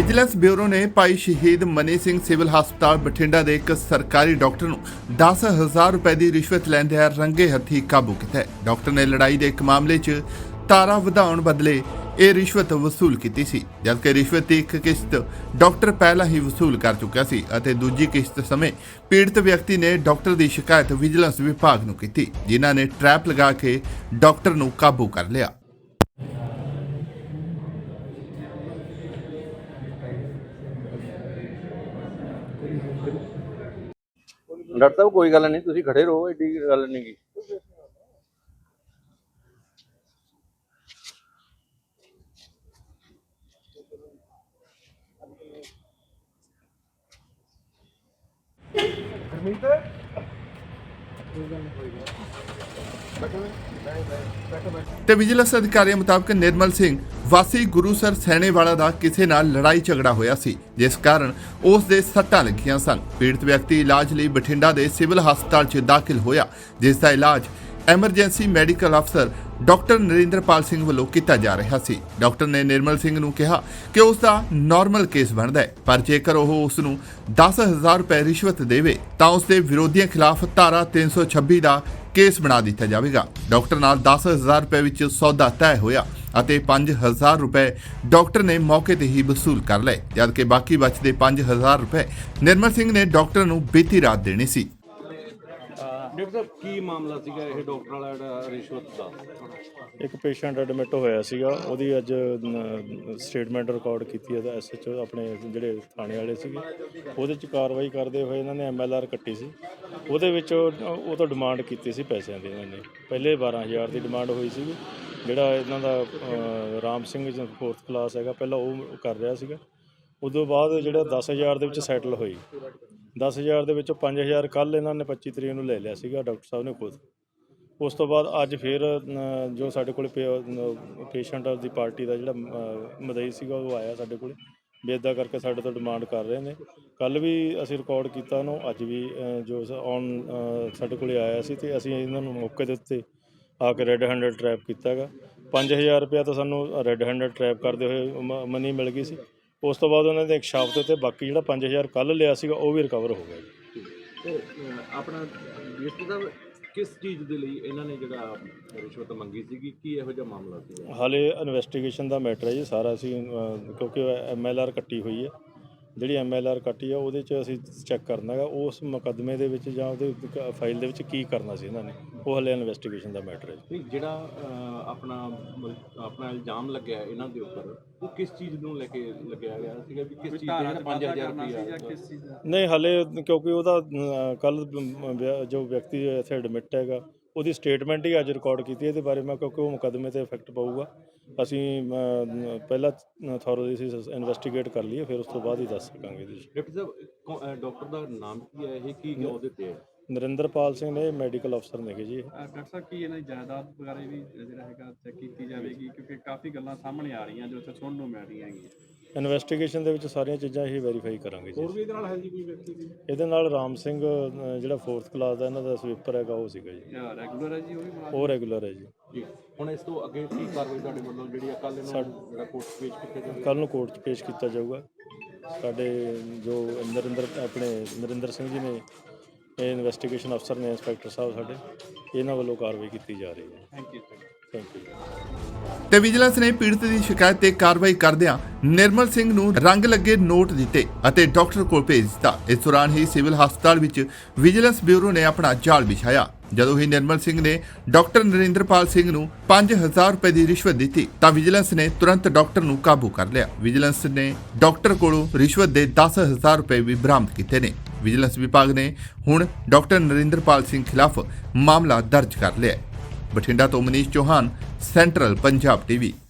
Vigilance bureau ਨੇ ਭਾਈ ਸ਼ਹੀਦ Mani Singh civil ਹਸਪਤਾਲ ਬਠਿੰਡਾ ਦੇ ਇੱਕ ਸਰਕਾਰੀ ਡਾਕਟਰ ਨੂੰ 10000 ਰੁਪਏ ਦੀ ਰਿਸ਼ਵਤ ਲੈਂਦਿਆਂ ਰੰਗੇ ਹੱਥੀ ਕਾਬੂ ਕੀਤਾ ਡਾਕਟਰ ਨੇ ਲੜਾਈ ਦੇ ਇੱਕ ਮਾਮਲੇ 'ਚ ਤਾਰਾ ਵਧਾਉਣ ਬਦਲੇ ਇਹ ਰਿਸ਼ਵਤ ਵਸੂਲ ਕੀਤੀ ਸੀ, ਜਦਕਿ ਰਿਸ਼ਵਤ ਦੀ ਇੱਕ ਕਿਸ਼ਤ ਡਾਕਟਰ ਪਹਿਲਾਂ ਹੀ ਵਸੂਲ ਕਰ ਚੁੱਕਿਆ ਸੀ ਅਤੇ ਦੂਜੀ ਕਿਸ਼ਤ ਸਮੇਂ ਪੀੜਤ ਵਿਅਕਤੀ ਨੇ ਡਾਕਟਰ ਦੀ ਸ਼ਿਕਾਇਤ ਵਿਜੀਲੈਂਸ ਵਿਭਾਗ ਨੂੰ ਕੀਤੀ, ਜਿਨ੍ਹਾਂ ਨੇ ਟਰੈਪ ਲਗਾ ਕੇ ਡਾਕਟਰ ਨੂੰ ਕਾਬੂ ਕਰ ਲਿਆ। ਡਾਕਟਰ ਸਾਹਿਬ, ਕੋਈ ਗੱਲ ਨਹੀਂ, ਤੁਸੀਂ ਖੜੇ ਰਹੋ ਏਡੀ ਗੱਲ ਨਹੀਂ ਗੀ। ਤੇ ਵਿਜੀਲੈਂਸ ਅਧਿਕਾਰੀਆਂ ਮੁਤਾਬਕ ਨਿਰਮਲ ਸਿੰਘ ਵਾਸੀ ਗੁਰੂਸਰ ਸੈਣੇਵਾਲਾ ਦਾ ਕਿਸੇ ਨਾਲ ਲੜਾਈ ਝਗੜਾ ਹੋਇਆ ਸੀ, ਜਿਸ ਕਾਰਨ ਉਸ ਦੇ ਸੱਟਾਂ ਲੱਗੀਆਂ ਸਨ। ਪੀੜਤ ਵਿਅਕਤੀ ਇਲਾਜ ਲਈ ਬਠਿੰਡਾ ਦੇ ਸਿਵਲ ਹਸਪਤਾਲ 'ਚ ਦਾਖਲ ਹੋਇਆ, ਜਿਸ ਦਾ ਇਲਾਜ ਐਮਰਜੈਂਸੀ ਮੈਡੀਕਲ ਅਫਸਰ ਡਾਕਟਰ ਨਰਿੰਦਰਪਾਲ ਸਿੰਘ ਵੱਲੋਂ ਕੀਤਾ ਜਾ ਰਿਹਾ ਸੀ। ਡਾਕਟਰ ਨੇ ਨਿਰਮਲ ਸਿੰਘ ਨੂੰ ਕਿਹਾ ਕਿ ਉਸ ਦਾ ਨਾਰਮਲ ਕੇਸ ਬਣਦਾ ਹੈ, ਪਰ ਜੇਕਰ ਉਹ ਉਸ ਨੂੰ 10000 ਰੁਪਏ ਰਿਸ਼ਵਤ ਦੇਵੇ, ਤਾਂ ਉਸ ਦੇ ਵਿਰੋਧੀਆਂ ਖਿਲਾਫ ਧਾਰਾ 326 ਦਾ ਕੇਸ ਬਣਾ ਦਿੱਤਾ ਜਾਵੇਗਾ। ਡਾਕਟਰ ਨਾਲ 10000 ਰੁਪਏ ਵਿੱਚ ਸੌਦਾ ਤੈਅ ਹੋਇਆ। ਅਤੇ 5000 ਰੁਪਏ ਡਾਕਟਰ ਨੇ ਮੌਕੇ ਤੇ ਹੀ ਵਸੂਲ ਕਰ ਲਏ ਜਦਕਿ ਬਾਕੀ ਬਚਦੇ 5000 ਰੁਪਏ ਨਿਰਮਲ ਸਿੰਘ ਨੇ ਡਾਕਟਰ ਨੂੰ ਬੀਤੀ ਰਾਤ ਦੇਣੇ ਸੀ। ਡਾਕਟਰ ਸਾਹਿਬ ਕੀ ਮਾਮਲਾ ਸੀਗਾ ਇਹ ਡਾਕਟਰ ਵਾਲਾ ਜਿਹੜਾ ਰਿਸ਼ਵਤ ਦਾ? ਇੱਕ ਪੇਸ਼ੈਂਟ ਐਡਮਿਟ ਹੋਇਆ ਸੀਗਾ ਉਹਦੀ ਅੱਜ ਸਟੇਟਮੈਂਟ ਰਿਕਾਰਡ ਕੀਤੀ ਹੈ ਤਾਂ ਐਸਐਚਓ ਆਪਣੇ ਜਿਹੜੇ ਥਾਣੇ ਵਾਲੇ ਸੀਗੇ ਉਹਦੇ ਚ ਕਾਰਵਾਈ ਕਰਦੇ ਹੋਏ ਇਹਨਾਂ ਨੇ ਐਮਐਲਆਰ ਕੱਟੀ ਸੀ। ਉਹਦੇ ਵਿੱਚ ਉਹ ਉਹ ਤੋਂ ਡਿਮਾਂਡ ਕੀਤੀ ਸੀ ਪੈਸਿਆਂ ਦੀ ਇਹਨਾਂ ਨੇ। ਪਹਿਲੇ 12000 ਦੀ ਡਿਮਾਂਡ ਹੋਈ ਸੀ ਜਿਹੜਾ ਇਹਨਾਂ ਦਾ ਅਹ, ਰਾਮ ਸਿੰਘ ਫੋਰਥ ਕਲਾਸ ਹੈਗਾ ਪਹਿਲਾਂ ਉਹ ਕਰ ਰਿਹਾ ਸੀਗਾ। ਉਦੋਂ ਬਾਅਦ ਜਿਹੜਾ 10000 ਦੇ ਵਿੱਚ ਸੈਟਲ ਹੋਈ। 10000 ਦੇ ਵਿੱਚੋਂ 5000 ਕੱਲ ਇਹਨਾਂ ਨੇ 25 ਤਰੀਕ ਨੂੰ ਲੈ ਲਿਆ ਸੀਗਾ ਡਾਕਟਰ ਸਾਹਿਬ ਨੇ ਖੁਦ। ਉਸ ਤੋਂ ਬਾਅਦ ਅੱਜ ਫਿਰ ਅ, ਜੋ ਸਾਡੇ ਕੋਲ ਪੇਸ਼ੈਂਟ ਦੀ ਪਾਰਟੀ ਦਾ ਜਿਹੜਾ ਅ, ਮਦਈ ਸੀਗਾ ਉਹ ਆਇਆ ਸਾਡੇ ਕੋਲ। ਵੀ ਏਦਾਂ ਕਰਕੇ ਸਾਡੇ ਤੋਂ ਡਿਮਾਂਡ ਕਰ ਰਹੇ ਨੇ। ਕੱਲ ਵੀ ਅਸੀਂ ਰਿਕਾਰਡ ਕੀਤਾ ਉਹਨੂੰ ਅੱਜ ਵੀ ਅ, ਜੋ ਔਨ ਸਾਡੇ ਕੋਲੇ ਆਇਆ ਸੀ ਤੇ ਅਸੀਂ ਇਹਨਾਂ ਨੂੰ ਮੌਕੇ ਦੇ ਉੱਤੇ ਆ ਕੇ ਰੈੱਡ ਹੈਂਡਡ ਟਰੈਪ ਕੀਤਾ ਹੈਗਾ 5000 ਰੁਪਇਆ ਤਾਂ ਸਾਨੂੰ ਰੈੱਡ ਹੈਂਡਡ ਟਰੈਪ ਕਰਦੇ ਹੋਏ ਮਨੀ ਮਿਲ ਗਈ ਸੀ। ਉਸ ਤੋਂ ਬਾਅਦ ਉਹਨਾਂ ਦੇ ਇੱਕ ਸ਼ਾਪ ਦੇ ਉੱਤੇ ਬਾਕੀ ਜਿਹੜਾ 5000 ਕੱਲ ਲਿਆ ਸੀਗਾ ਉਹ ਵੀ ਰਿਕਵਰ ਹੋ ਗਿਆ ਜੀ। ਆਪਣਾ ਕਿਸ ਚੀਜ਼ ਦੇ ਲਈ ਇਹਨਾਂ ਨੇ ਜਿਹੜਾ ਰਿਸ਼ਵਤ ਮੰਗੀ ਸੀਗੀ? ਕੀ ਇਹੋ ਜਿਹਾ ਮਾਮਲਾ ਸੀਗਾ? ਹਾਲੇ ਇਨਵੈਸਟੀਗੇਸ਼ਨ ਦਾ ਮੈਟਰ ਹੈ ਜੀ ਸਾਰਾ ਅਸੀਂ ਕਿਉਂਕਿ ਐਮਐਲਆਰ ਕੱਟੀ ਹੋਈ ਹੈ। ਜਿਹੜੀ ਐਮਐਲਆਰ ਕੱਟੀ ਆ ਉਹਦੇ 'ਚ ਅਸੀਂ ਚੈੱਕ ਕਰਨਾ ਹੈਗਾ। ਉਸ ਮੁਕੱਦਮੇ ਦੇ ਵਿੱਚ ਜਾਂ ਉਹਦੇ ਫਾਈਲ ਦੇ ਵਿੱਚ ਕੀ ਕਰਨਾ ਸੀ ਇਹਨਾਂ ਨੇ? ਉਹ ਹਾਲੇ ਇਨਵੈਸਟੀਗੇਸ਼ਨ ਦਾ ਮੈਟਰ ਹੈ ਜੀ। ਨਹੀਂ ਜਿਹੜਾ ਅਹ, ਆਪਣਾ ਆਪਣਾ ਇਲਜ਼ਾਮ ਲੱਗਿਆ ਇਹਨਾਂ ਦੇ ਉੱਪਰ ਉਹ ਕਿਸ ਚੀਜ਼ ਨੂੰ ਲੈ ਕੇ ਲੱਗਿਆ ਗਿਆ ਸੀਗਾ ਵੀ ਕਿਸ ਚੀਜ਼ ਦੇ 5000 ਰੁਪਏ ਨਹੀਂ ਹਾਲੇ ਕਿਉਂਕਿ ਉਹਦਾ ਕੱਲ ਜੋ ਵਿਅਕਤੀ ਇੱਥੇ ਐਡਮਿਟ ਹੈਗਾ ਉਹਦੀ ਸਟੇਟਮੈਂਟ ਹੀ ਅੱਜ ਰਿਕਾਰਡ ਕੀਤੀ ਹੈ ਇਹਦੇ ਬਾਰੇ ਮੈਂ ਕਿਉਂਕਿ ਉਹ ਮੁਕੱਦਮੇ ਤੇ ਇਫੈਕਟ ਪਊਗਾ। ਅਸੀਂ ਅਮ, ਪਹਿਲਾਂ ਥੋਰੋਲੀ ਸੀ ਇਨਵੈਸਟੀਗੇਟ ਕਰ ਲਈਏ ਫਿਰ ਉਸ ਤੋਂ ਬਾਅਦ ਹੀ ਦੱਸ ਸਕਾਂਗੇ 'ਚ ਡਾਕਟਰ ਸਾਹਿਬ ਡਾਕਟਰ ਦਾ ਨਾਮ ਕੀ ਹੈ? ਇਹ ਕੀ ਉਹਦੇ ਤੇ ਹੈ? ਨਰਿੰਦਰਪਾਲ ਸਿੰਘ ਨੇ ਮੈਡੀਕਲ ਅਫਸਰ ਨੇਗੇ ਜੀ ਇਹ। ਅਹ ਡਾਕਟਰ ਸਾਹਿਬ ਕੀ ਇਹਨਾਂ ਦੀ ਜਾਇਦਾਦ ਵਗੈਰਾ ਵੀ ਜਿਹੜਾ ਹੈਗਾ ਚੈੱਕ ਕੀਤੀ ਜਾਵੇਗੀ? ਕਿਉਂਕਿ ਕਾਫੀ ਗੱਲਾਂ ਸਾਹਮਣੇ ਆ ਰਹੀਆਂ ਜੋ ਇੱਥੇ ਸੁਣਨ ਨੂੰ ਮਿਲ ਰਹੀਆਂ ਹੈਗੀਆਂ। ਇਨਵੈਸਟੀਗੇਸ਼ਨ ਦੇ ਵਿੱਚ ਸਾਰੀਆਂ ਚੀਜ਼ਾਂ ਹੀ ਵੈਰੀਫਾਈ ਕਰਾਂਗੇ ਜੀ ਵੀ ਇਹਦੇ ਨਾਲ ਹੈ ਜੀ ਕੋਈ ਵਿਅਕਤੀ ਵੀ ਇਹਦੇ ਨਾਲ ਰਾਮ ਸਿੰਘ ਅ, ਜਿਹੜਾ 4th ਕਲਾਸ ਦਾ ਇਹਨਾਂ ਦਾ ਸਵੀਪਰ ਹੈਗਾ ਉਹ ਸੀਗਾ ਜੀ। ਰੈਗੂਲਰ ਹੈ ਜੀ ਉਹ ਵੀ? ਉਹ ਰੈਗੂਲਰ ਹੈ ਜੀ। ਜੀ। ਹੁਣ ਇਸ ਤੋਂ ਅੱਗੇ ਕੀ ਕਾਰਵਾਈ ਤੁਹਾਡੇ ਵੱਲੋਂ ਜਿਹੜੀ ਕੱਲ ਇਹਨਾਂ ਨੂੰ ਜਿਹੜਾ ਕੋਰਟ ਪੇਸ਼ ਕੀਤਾ ਜਾਵੇ ਕੱਲ ਨੂੰ ਕੋਰਟ 'ਚ ਪੇਸ਼ ਕੀਤਾ ਜਾਊਗਾ। ਸਾਡੇ ਜੋ ਨਰਿੰਦਰ ਆਪਣੇ ਨਰਿੰਦਰ ਸਿੰਘ ਜੀ ਨੇ ਇਹ ਇਨਵੈਸਟੀਗੇਸ਼ਨ ਅਫਸਰ ਨੇ ਇੰਸਪੈਕਟਰ ਸਾਹਿਬ ਸਾਡੇ ਇਹਨਾਂ ਵੱਲੋਂ ਕਾਰਵਾਈ ਕੀਤੀ ਜਾ ਰਹੀ ਹੈ। ਥੈਂਕ ਯੂ ਥੈਂਕ ਯੂ ਤੇ ਵਿਜੀਲੈਂਸ ਨੇ ਪੀੜਤ ਦੀ ਸ਼ਿਕਾਇਤ ਤੇ ਕਾਰਵਾਈ ਕਰਦਿਆਂ ਨਿਰਮਲ ਸਿੰਘ ਨੂੰ ਰੰਗ ਲੱਗੇ ਨੋਟ ਦਿੱਤੇ ਅਤੇ ਡਾਕਟਰ ਕੋਲ ਭੇਜ ਦਿੱਤਾ। ਇਸ ਦੌਰਾਨ ਹੀ ਸਿਵਲ ਹਸਪਤਾਲ ਵਿੱਚ ਵਿਜੀਲੈਂਸ ਬਿਊਰੋ ਨੇ ਆਪਣਾ ਜਾਲ ਵਿਛਾਇਆ। ਜਦੋਂ ਹੀ ਨਿਰਮਲ ਸਿੰਘ ਨੇ ਡਾਕਟਰ ਨਰਿੰਦਰਪਾਲ ਸਿੰਘ ਨੂੰ 5000 ਰੁਪਏ ਦੀ ਰਿਸ਼ਵਤ ਦਿੱਤੀ, ਤਾਂ ਵਿਜੀਲੈਂਸ ਨੇ ਤੁਰੰਤ ਡਾਕਟਰ ਨੂੰ ਕਾਬੂ ਕਰ ਲਿਆ। ਵਿਜੀਲੈਂਸ ਨੇ ਡਾਕਟਰ ਕੋਲੋਂ ਰਿਸ਼ਵਤ ਦੇ 10000 ਰੁਪਏ ਵੀ ਬਰਾਮਦ ਕੀਤੇ ਨੇ। ਵਿਜੀਲੈਂਸ ਵਿਭਾਗ ਨੇ ਹੁਣ ਡਾਕਟਰ ਨਰਿੰਦਰਪਾਲ ਸਿੰਘ ਖਿਲਾਫ ਮਾਮਲਾ ਦਰਜ ਕਰ ਲਿਆ ਹੈ। ਬਠਿੰਡਾ ਤੋਂ ਮਨੀਸ਼ ਚੌਹਾਨ ਸੈਂਟਰਲ ਪੰਜਾਬ ਟੀਵੀ।